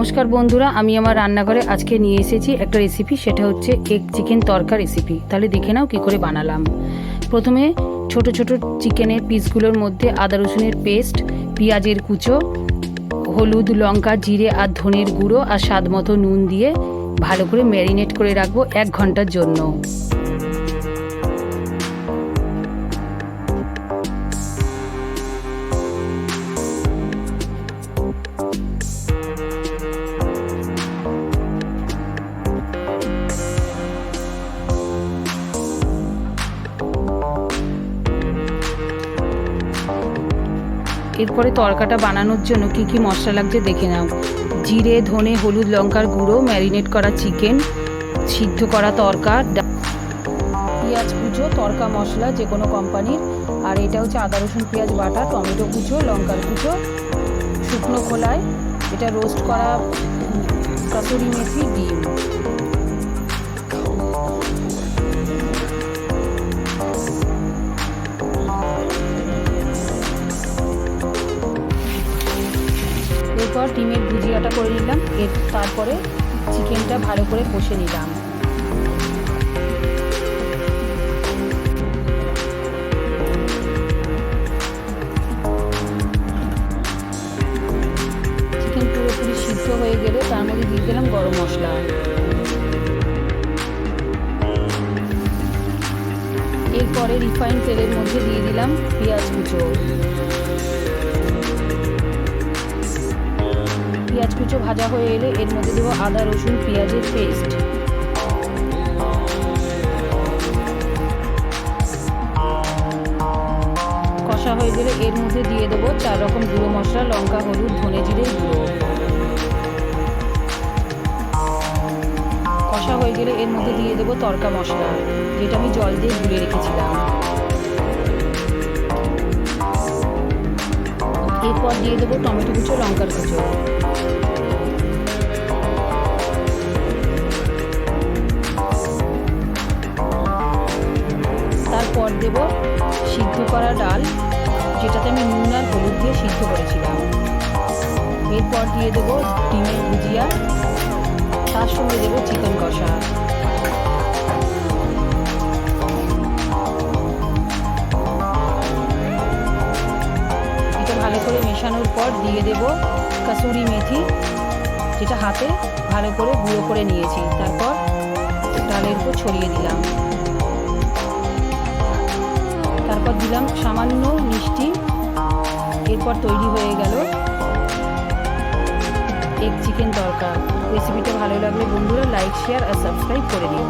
নমস্কার বন্ধুরা, আমি আমার রান্নাঘরে আজকে নিয়ে এসেছি একটা রেসিপি সেটা হচ্ছে এগ চিকেন তরকা রেসিপি তাহলে দেখে নাও কী করে বানালাম। প্রথমে ছোট ছোট চিকেনের পিসগুলোর মধ্যে আদা রসুনের পেস্ট পেঁয়াজের কুচো, হলুদ, লঙ্কা, জিরে আর ধনের গুঁড়ো আর স্বাদ মতো নুন দিয়ে ভালো করে ম্যারিনেট করে রাখব এক ঘণ্টার জন্য। এরপরে তরকাটা বানানোর জন্য কি কি মশলা লাগছে দেখে নাও। জিরে, ধনে, হলুদ, লঙ্কার গুঁড়ো, ম্যারিনেট করা চিকেন, সিদ্ধ করা তরকা পেঁয়াজ কুচো, তরকা মশলা যে কোনো কোম্পানির। আর এটা হচ্ছে আদা, রসুন, পেঁয়াজ বাটা, টমেটো কুচো, লঙ্কার কুচো, শুকনো খোলায়। এটা রোস্ট করা কাসুরি মেথি, ডিম। এরপর ডিমের ভুজিয়াটা করে নিলাম, এর তারপরে চিকেনটা ভালো করে কষে নিলাম। চিকেন পুরোপুরি সিদ্ধ হয়ে গেলে তার মধ্যে দিয়ে দিলাম গরম মশলা। এরপরে রিফাইন তেলের মধ্যে দিয়ে দিলাম পেঁয়াজ কুচো। পেঁয়াজ ভাজা হয়ে এলে এর মধ্যে দেবো আদা, রসুন, পেঁয়াজের পেস্ট কষা হয়ে গেলে এর মধ্যে দিয়ে দেবো চার রকম গুঁড়ো মশলা, লঙ্কা, হলুদ, ধনে জিরে গুঁড়ো। কষা হয়ে গেলে এর মধ্যে দিয়ে দেবো তরকা মশলা, যেটা আমি জল দিয়ে গুলে রেখেছিলাম। এরপর দিয়ে দেবো টমেটো কুচো, লঙ্কার কুচো। দেব সিদ্ধ করা ডাল, যেটাতে আমি নুন আর হলুদ দিয়ে সিদ্ধ করেছিলাম। এরপর দিয়ে দেবো ডিমের ভুজিয়া, তার সঙ্গে দেবো চিকেন কষা। এটা ভালো করে মেশানোর পর দিয়ে দেব কাসুরি মেথি, যেটা হাতে ভালো করে গুঁড়ো করে নিয়েছি। তারপর ডালের উপর ছড়িয়ে দিলাম। তারপর দিলাম সামান্য মিষ্টি। এরপর তৈরি হয়ে গেল এগ চিকেন দরকার রেসিপিটা ভালো লাগলে বন্ধুরা লাইক শেয়ার আর সাবস্ক্রাইব করে দিও।